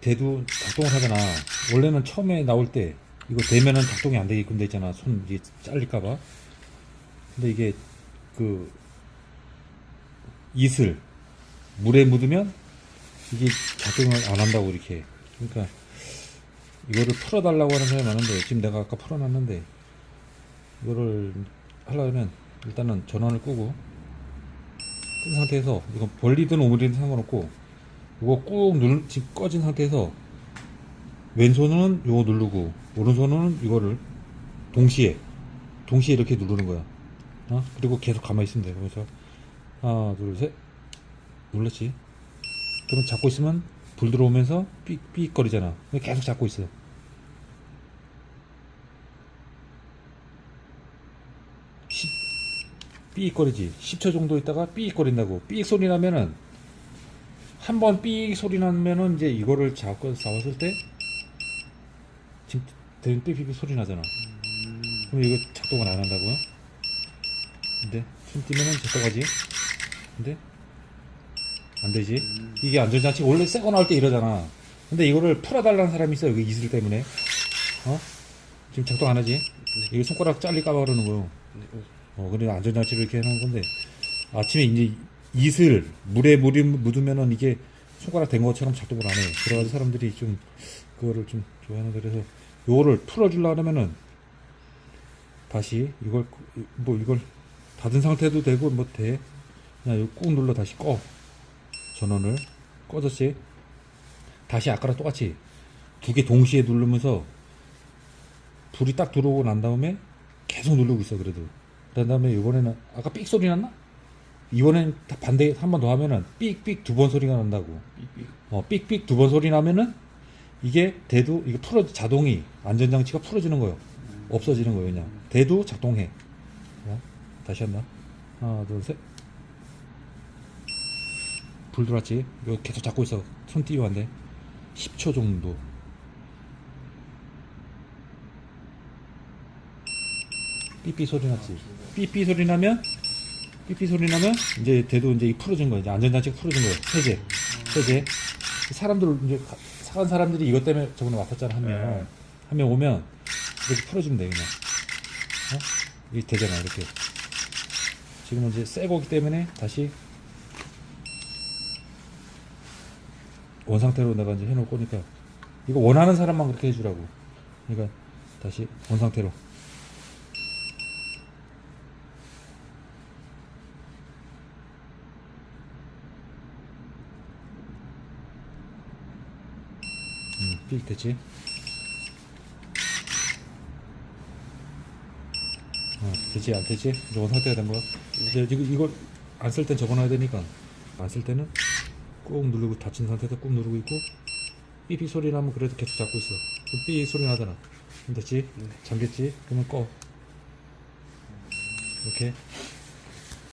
대도 작동을 하잖아. 원래는 처음에 나올 때 이거 대면은 작동이 안 되게끔 돼 있잖아. 손 이게 잘릴까봐. 근데 이게 그 이슬 물에 묻으면 이게 작동을 안 한다고 이렇게. 그러니까 이거를 풀어달라고 하는 사람이 많은데 지금 내가 아까 풀어놨는데 이거를 하려면 일단은 전원을 끄고 끈 상태에서 이거 벌리든 오므리든 상관없고 이거 꾹 누르 지금 꺼진 상태에서 왼손은 이거 누르고 오른손은 이거를 동시에 동시에 이렇게 누르는 거야. 어? 그리고 계속 가만히 있으면 돼. 그래서 하나 둘 셋. 눌렀지? 그러면 잡고 있으면 불 들어오면서 삑삑 거리잖아. 계속 잡고 있어. 삐익거리지. 10초 정도 있다가 삐익거린다고. 삐익 소리 나면은 한 번 삐익 소리 나면은 이제 이거를 잡고 잡았을 때 지금 대는 삐삐삐 소리 나잖아. 그럼 이거 작동을 안 한다고요? 근데 손 띄면은 작동하지. 근데 안 되지. 이게 안전장치 원래 새거 나올 때 이러잖아. 근데 이거를 풀어달라는 사람이 있어 여기 이슬 때문에. 어? 지금 작동 안 하지? 이거 손가락 잘릴까봐 그러는 거요. 네, 어, 어, 그래. 안전장치를 이렇게 해놓은 건데. 아침에 이제 이슬 물에 물이 묻으면은 이게 손가락 된 것처럼 작동을 안 해. 그래가지고 사람들이 좀 그거를 좀 좋아하는데 그래서 요거를 풀어주려 하면은 다시 이걸 뭐 이걸 닫은 상태도 되고 뭐 돼. 그냥 꾹 눌러 다시 꺼 전원을 꺼졌지. 다시 아까랑 똑같이 두 개 동시에 누르면서 불이 딱 들어오고 난 다음에 계속 누르고 있어 그래도 그런 다음에 이번에는 아까 삑 소리 났나? 이번엔 다 반대 한 번 더 하면은 삑삑 두 번 소리가 난다고. 삐삐. 어 삑삑 두 번 소리 나면은 이게 대도 이거 풀어 자동이 안전장치가 풀어지는 거예요. 없어지는 거예요 그냥. 대도 작동해. 어? 다시 한다 하나 둘 셋 불 들어왔지? 이거 계속 잡고 있어. 손 띄워 안돼. 10초 정도. 삐삐 소리 났지. 삐삐 소리 나면 삐삐 소리 나면 이제 대도 이제 이 풀어진 거야. 이제 안전장치가 풀어진 거야. 세제, 세제. 사람들 이제 가- 사간 사람들이 이것 때문에 저번에 왔었잖아 한 명. 네. 한명 오면 이렇게 풀어주면 돼 그냥. 어? 이게 되잖아 이렇게. 지금은 이제 새 거기 때문에 다시 원 상태로 내가 이제 해놓을 거니까 이거 원하는 사람만 그렇게 해주라고. 그러니까 다시 원 상태로. 음, 삑 됐지? 어, 됐지? 안? 이제 원 상태가 된 거야? 이제 이거, 이걸 안 쓸 땐 적어놔야 되니까 안 쓸 때는 꾹 누르고 닫힌 상태에서 꾹 누르고 있고 삐삐 소리 나면 그래도 계속 잡고 있어 그럼 삐 소리 나잖아 그럼 됐지? 네. 잠겼지? 그러면 꺼 이렇게